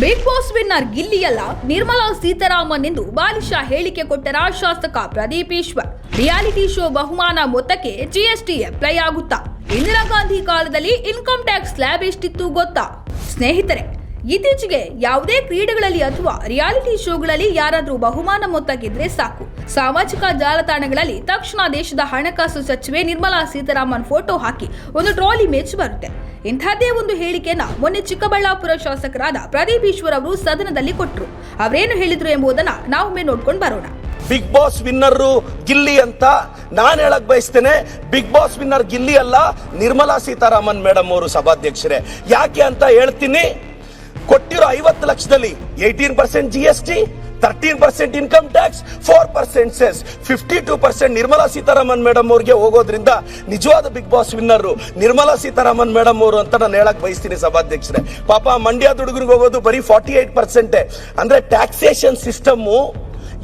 Big boss winner ಗಿಲ್ಲಿಯಲ್ಲ ನಿರ್ಮಲಾ ಸೀತಾರಾಮನ್ ಎಂದು ಬಾಲಿಶ ಹೇಳಿಕೆ ಕೊಟ್ಟರ ಶಾಸಕ ಪ್ರದೀಪ್ ಈಶ್ವರ್. ರಿಯಾಲಿಟಿ ಶೋ ಬಹುಮಾನ ಮೊತ್ತಕ್ಕೆ ಜಿಎಸ್ಟಿ ಅಪ್ಲೈ ಆಗುತ್ತಾ? ಇಂದಿರಾ ಗಾಂಧಿ ಕಾಲದಲ್ಲಿ ಇನ್ಕಮ್ ಟ್ಯಾಕ್ಸ್ ಸ್ಲ್ಯಾಬ್ ಎಷ್ಟಿತ್ತು ಗೊತ್ತಾ? ಸ್ನೇಹಿತರೆ ಇತ್ತೀಚೆಗೆ ಯಾವುದೇ ಕ್ರೀಡೆಗಳಲ್ಲಿ ಅಥವಾ ರಿಯಾಲಿಟಿ ಶೋಗಳಲ್ಲಿ ಯಾರಾದರೂ ಬಹುಮಾನ ಮೊತ್ತಾಗಿದ್ರೆ ಸಾಕು. ಸಾಮಾಜಿಕ ಜಾಲತಾಣಗಳಲ್ಲಿ ತಕ್ಷಣ ದೇಶದ ಹಣಕಾಸು ಸಚಿವೆ ನಿರ್ಮಲಾ ಸೀತಾರಾಮನ್ ಫೋಟೋ ಹಾಕಿ ಒಂದು ಟ್ರಾಲ್ ಇಮೇಜ್ ಬರುತ್ತೆ. ಇಂಥದ್ದೇ ಒಂದು ಹೇಳಿಕೆಯನ್ನ ಮೊನ್ನೆ ಚಿಕ್ಕಬಳ್ಳಾಪುರ ಶಾಸಕರಾದ ಪ್ರದೀಪ್ ಈಶ್ವರ್ ಅವರು ಸದನದಲ್ಲಿ ಕೊಟ್ಟರು ಅವರೇನು ಹೇಳಿದ್ರು ಎಂಬುದನ್ನ ನಾವೊಮ್ಮೆ ನೋಡ್ಕೊಂಡು ಬರೋಣ. ಬಿಗ್ ಬಾಸ್ ವಿನ್ನರ್ ಗಿಲ್ಲಿ ಅಂತ ನಾನು ಹೇಳಕ್ ಬಯಸ್ತೇನೆ. ಬಿಗ್ ಬಾಸ್ ವಿನ್ನರ್ ಗಿಲ್ಲಿ ಅಲ್ಲ ನಿರ್ಮಲಾ ಸೀತಾರಾಮನ್ ಮೇಡಮ್ ಅವರು ಸಭಾಧ್ಯಕ್ಷರೇ. ಯಾಕೆ ಅಂತ ಹೇಳ್ತೀನಿ. ಕೊಟ್ಟಿರೋ ಐವತ್ತು ಲಕ್ಷದಲ್ಲಿ eighteen percent G S T thirteen percent income tax four percent cess fifty two percent Nirmala Sitharaman madam ಅವ್ರಿಗೆ ಹೋಗೋದ್ರಿಂದ ನಿಜವಾದ big boss winner Nirmala Sitharaman madam ಅವರು ಅಂತ ನಾನು ಹೇಳಕ್ ಬಯಸ್ತೀನಿ ಸಭಾಧ್ಯಕ್ಷರೇ. ಪಾಪ ಮಂಡ್ಯದ ಹುಡುಗರಿಗೆ ಹೋಗೋದು ಬರೀ ಫಾರ್ಟಿ ಏಟ್ ಪರ್ಸೆಂಟೇ ಅಂದ್ರೆ ಟ್ಯಾಕ್ಸೇಷನ್ ಸಿಸ್ಟಮ್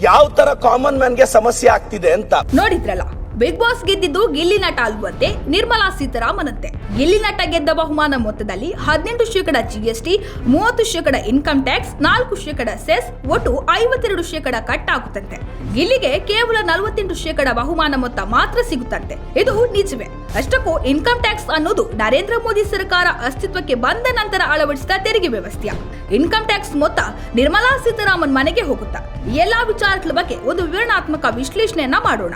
ಯಾವ ತರ ಕಾಮನ್ ಮ್ಯಾನ್ಗೆ ಸಮಸ್ಯೆ ಆಗ್ತಿದೆ ಅಂತ. ನೋಡಿದ್ರಲ್ಲ? ಬಿಗ್ ಬಾಸ್ ಗೆದ್ದಿದ್ದು ಗಿಲ್ಲಿ ನಟ ಅಲ್ವಂತೆ, ನಿರ್ಮಲಾ ಸೀತಾರಾಮನ್ ಅಂತೆ ಗಿಲ್ಲಿ ನಟ ಗೆದ್ದ ಬಹುಮಾನ ಮೊತ್ತದಲ್ಲಿ ಹದಿನೆಂಟು ಶೇಕಡ ಜಿಎಸ್ಟಿ ಮೂವತ್ತು ಶೇಕಡ ಇನ್ಕಮ್ ಟ್ಯಾಕ್ಸ್ ನಾಲ್ಕು ಶೇಕಡ ಸೆಸ್ ಒಟ್ಟು ಐವತ್ತೆರಡು ಶೇಕಡ ಕಟ್ ಆಗುತ್ತಂತೆ. ಗಿಲ್ಲಿಗೆ ಕೇವಲ ನಲವತ್ತೆಂಟು ಶೇಕಡ ಬಹುಮಾನ ಮೊತ್ತ ಮಾತ್ರ ಸಿಗುತ್ತಂತೆ. ಇದು ನಿಜವೇ. ಅಷ್ಟಕ್ಕೂ ಇನ್ಕಮ್ ಟ್ಯಾಕ್ಸ್ ಅನ್ನೋದು ನರೇಂದ್ರ ಮೋದಿ ಸರ್ಕಾರ ಅಸ್ತಿತ್ವಕ್ಕೆ ಬಂದ ನಂತರ ಅಳವಡಿಸಿದ ತೆರಿಗೆ ವ್ಯವಸ್ಥೆಯ. ಇನ್ಕಮ್ ಟ್ಯಾಕ್ಸ್ ಮೊತ್ತ ನಿರ್ಮಲಾ ಸೀತಾರಾಮನ್ ಮನೆಗೆ ಹೋಗುತ್ತಾ. ಎಲ್ಲಾ ವಿಚಾರಗಳ ಬಗ್ಗೆ ಒಂದು ವಿವರಣಾತ್ಮಕ ವಿಶ್ಲೇಷಣೆಯನ್ನ ಮಾಡೋಣ.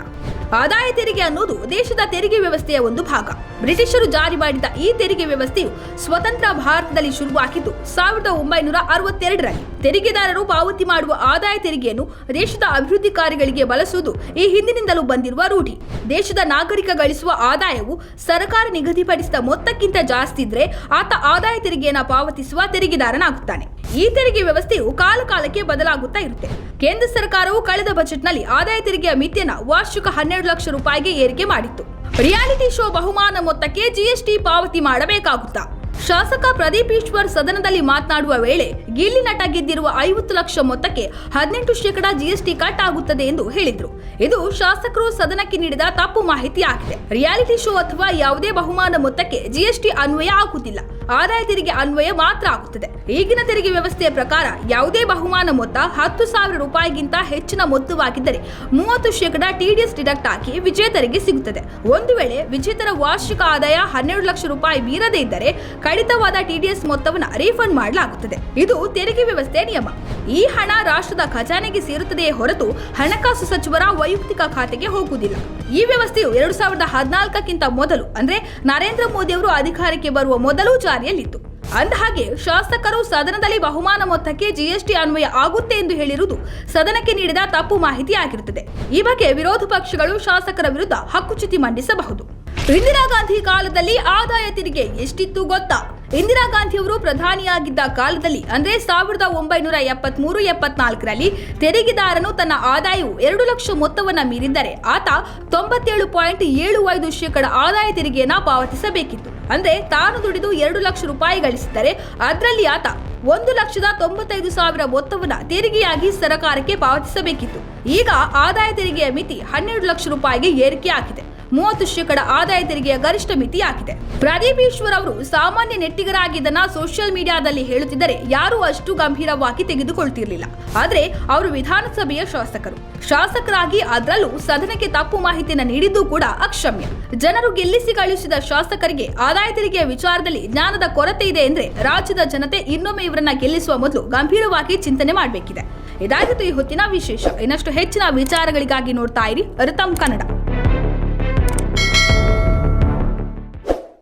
ಆದಾಯ ತೆರಿಗೆ ಅನ್ನೋದು ದೇಶದ ತೆರಿಗೆ ವ್ಯವಸ್ಥೆಯ ಒಂದು ಭಾಗ. ಬ್ರಿಟಿಷರು ಜಾರಿ ಮಾಡಿದ ಈ ತೆರಿಗೆ ವ್ಯವಸ್ಥೆಯು ಸ್ವತಂತ್ರ ಭಾರತದಲ್ಲಿ ಶುರುವಾಗಿದ್ದು, ಸಾವಿರದ ಒಂಬೈನೂರ ಅರವತ್ತೆರಡರಲ್ಲಿ ತೆರಿಗೆದಾರರು ಪಾವತಿ ಮಾಡುವ ಆದಾಯ ತೆರಿಗೆಯನ್ನು ದೇಶದ ಅಭಿವೃದ್ಧಿ ಕಾರ್ಯಗಳಿಗೆ ಬಳಸುವುದು ಈ ಹಿಂದಿನಿಂದಲೂ ಬಂದಿರುವ ರೂಢಿ. ದೇಶದ ನಾಗರಿಕ ಗಳಿಸುವ ಆದಾಯವು ಸರ್ಕಾರ ನಿಗದಿಪಡಿಸಿದ ಮೊತ್ತಕ್ಕಿಂತ ಜಾಸ್ತಿ ಇದ್ರೆ ಆತ ಆದಾಯ ತೆರಿಗೆಯನ್ನು ಪಾವತಿಸುವ ತೆರಿಗೆದಾರನಾಗುತ್ತಾನೆ. ಈ ತೆರಿಗೆ ವ್ಯವಸ್ಥೆಯು ಕಾಲ ಕಾಲಕ್ಕೆ ಬದಲಾಗುತ್ತಾ ಇರುತ್ತೆ. ಕೇಂದ್ರ ಸರ್ಕಾರವು ಕಳೆದ ಬಜೆಟ್ನಲ್ಲಿ ಆದಾಯ ತೆರಿಗೆಯ ಮಿತಿಯನ್ನ ವಾರ್ಷಿಕ ಹನ್ನೆರಡು ಲಕ್ಷ ರೂಪಾಯಿಗೆ ಏರಿಕೆ ಮಾಡಿತ್ತು. ರಿಯಾಲಿಟಿ ಶೋ ಬಹುಮಾನ ಮೊತ್ತಕ್ಕೆ ಜಿಎಸ್ಟಿ ಪಾವತಿ ಮಾಡಬೇಕಾಗುತ್ತಾ? ಶಾಸಕ ಪ್ರದೀಪ್ ಈಶ್ವರ್ ಸದನದಲ್ಲಿ ಮಾತನಾಡುವ ವೇಳೆ ಗಿಲ್ಲಿ ನಟ ಗೆದ್ದಿರುವ ಐವತ್ತು ಲಕ್ಷ ಮೊತ್ತಕ್ಕೆ ಹದಿನೆಂಟು ಶೇಕಡ ಜಿಎಸ್ಟಿ ಕಟ್ ಆಗುತ್ತದೆ ಎಂದು ಹೇಳಿದ್ರು. ಇದು ಶಾಸಕರು ಸದನಕ್ಕೆ ನೀಡಿದ ತಪ್ಪು ಮಾಹಿತಿ ಆಗಿದೆ ರಿಯಾಲಿಟಿ ಶೋ ಅಥವಾ ಯಾವುದೇ ಬಹುಮಾನ ಮೊತ್ತಕ್ಕೆ ಜಿಎಸ್ಟಿ ಅನ್ವಯ ಆಗುತ್ತಿಲ್ಲ. ಆದಾಯ ತೆರಿಗೆ ಅನ್ವಯ ಮಾತ್ರ ಆಗುತ್ತದೆ. ಈಗಿನ ತೆರಿಗೆ ವ್ಯವಸ್ಥೆಯ ಪ್ರಕಾರ ಯಾವುದೇ ಬಹುಮಾನ ಮೊತ್ತ ಹತ್ತು ಸಾವಿರ ರೂಪಾಯಿಗಿಂತ ಹೆಚ್ಚಿನ ಮೊತ್ತವಾಗಿದ್ದರೆ ಮೂವತ್ತು ಶೇಕಡ ಟಿಡಿಎಸ್ ಡಿಡಕ್ಟ್ ಆಗಿ ವಿಜೇತರಿಗೆ ಸಿಗುತ್ತದೆ. ಒಂದು ವೇಳೆ ವಿಜೇತರ ವಾರ್ಷಿಕ ಆದಾಯ ಹನ್ನೆರಡು ಲಕ್ಷ ರೂಪಾಯಿ ಮೀರದೇ ಇದ್ದರೆ ಕಡಿತವಾದ ಟಿಡಿಎಸ್ ಮೊತ್ತವನ್ನು ರೀಫಂಡ್ ಮಾಡಲಾಗುತ್ತದೆ. ಇದು ತೆರಿಗೆ ವ್ಯವಸ್ಥೆಯ ನಿಯಮ. ಈ ಹಣ ರಾಷ್ಟ್ರದ ಖಜಾನೆಗೆ ಸೇರುತ್ತದೆಯೇ ಹೊರತು ಹಣಕಾಸು ಸಚಿವರ ವೈಯಕ್ತಿಕ ಖಾತೆಗೆ ಹೋಗುವುದಿಲ್ಲ. ಈ ವ್ಯವಸ್ಥೆಯು ಎರಡು ಸಾವಿರದ ಹದಿನಾಲ್ಕಕ್ಕಿಂತ ಮೊದಲು, ಅಂದ್ರೆ ನರೇಂದ್ರ ಮೋದಿ ಅವರು ಅಧಿಕಾರಕ್ಕೆ ಬರುವ ಮೊದಲು ಜಾರಿಯಲ್ಲಿತ್ತು. ಅಂದಹಾಗೆ, ಶಾಸಕರು ಸದನದಲ್ಲಿ ಬಹುಮಾನ ಮೊತ್ತಕ್ಕೆ ಜಿಎಸ್ಟಿ ಅನ್ವಯ ಆಗುತ್ತೆ ಎಂದು ಹೇಳಿರುವುದು ಸದನಕ್ಕೆ ನೀಡಿದ ತಪ್ಪು ಮಾಹಿತಿ ಆಗಿರುತ್ತದೆ ಈ ಬಗ್ಗೆ ವಿರೋಧ ಪಕ್ಷಗಳು ಶಾಸಕರ ವಿರುದ್ಧ ಹಕ್ಕುಚ್ಯುತಿ ಮಂಡಿಸಬಹುದು. ಇಂದಿರಾ ಗಾಂಧಿ ಕಾಲದಲ್ಲಿ ಆದಾಯ ತೆರಿಗೆ ಎಷ್ಟಿತ್ತು ಗೊತ್ತಾ? ಇಂದಿರಾ ಗಾಂಧಿಯವರು ಪ್ರಧಾನಿಯಾಗಿದ್ದ ಕಾಲದಲ್ಲಿ, ಅಂದ್ರೆ ಸಾವಿರದ ಒಂಬೈನೂರ ಎಪ್ಪತ್ಮೂರು, ಎಪ್ಪತ್ನಾಲ್ಕರಲ್ಲಿ ತೆರಿಗೆದಾರನು ತನ್ನ ಆದಾಯವು ಎರಡು ಲಕ್ಷ ಮೊತ್ತವನ್ನ ಮೀರಿದ್ದರೆ ಆತ ತೊಂಬತ್ತೇಳು ಪಾಯಿಂಟ್ ಏಳು ಐದು ಶೇಕಡ ಆದಾಯ ತೆರಿಗೆಯನ್ನ ಪಾವತಿಸಬೇಕಿತ್ತು. ಅಂದ್ರೆ ತಾನು ದುಡಿದು ಎರಡು ಲಕ್ಷ ರೂಪಾಯಿ ಗಳಿಸಿದ್ದರೆ ಅದರಲ್ಲಿ ಆತ ಒಂದು ಲಕ್ಷದ ತೊಂಬತ್ತೈದು ಸಾವಿರ ಮೊತ್ತವನ್ನ ತೆರಿಗೆಯಾಗಿ ಸರ್ಕಾರಕ್ಕೆ ಪಾವತಿಸಬೇಕಿತ್ತು. ಈಗ ಆದಾಯ ತೆರಿಗೆಯ ಮಿತಿ ಹನ್ನೆರಡು ಲಕ್ಷ ರೂಪಾಯಿಗೆ ಏರಿಕೆ ಆಗಿದೆ. ಮೂವತ್ತು ಶೇಕಡ ಆದಾಯ ತೆರಿಗೆಯ ಗರಿಷ್ಠ ಮಿತಿ ಆಗಿದೆ. ಪ್ರದೀಪ್ ಈಶ್ವರ್ ಅವರು ಸಾಮಾನ್ಯ ನೆಟ್ಟಿಗರಾಗಿದ್ದನ್ನ ಸೋಷಿಯಲ್ ಮೀಡಿಯಾದಲ್ಲಿ ಹೇಳುತ್ತಿದ್ದರೆ ಯಾರೂ ಅಷ್ಟು ಗಂಭೀರವಾಗಿ ತೆಗೆದುಕೊಳ್ತಿರ್ಲಿಲ್ಲ. ಆದರೆ ಅವರು ವಿಧಾನಸಭೆಯ ಶಾಸಕರು. ಶಾಸಕರಾಗಿ ಅದರಲ್ಲೂ ಸದನಕ್ಕೆ ತಪ್ಪು ಮಾಹಿತಿಯನ್ನು ನೀಡಿದ್ದು ಕೂಡ ಅಕ್ಷಮ್ಯ. ಜನರು ಗೆಲ್ಲಿಸಿ ಕಳುಹಿಸಿದ ಶಾಸಕರಿಗೆ ಆದಾಯ ತೆರಿಗೆಯ ವಿಚಾರದಲ್ಲಿ ಜ್ಞಾನದ ಕೊರತೆ ಇದೆ ಅಂದ್ರೆ ರಾಜ್ಯದ ಜನತೆ ಇನ್ನೊಮ್ಮೆ ಇವರನ್ನ ಗೆಲ್ಲಿಸುವ ಮೊದಲು ಗಂಭೀರವಾಗಿ ಚಿಂತನೆ ಮಾಡಬೇಕಿದೆ. ಇದಾಗಿತ್ತು ಈ ಹೊತ್ತಿನ ವಿಶೇಷ. ಇನ್ನಷ್ಟು ಹೆಚ್ಚಿನ ವಿಚಾರಗಳಿಗಾಗಿ ನೋಡ್ತಾ ಇರಿ ರಿತಂ ಕನ್ನಡ.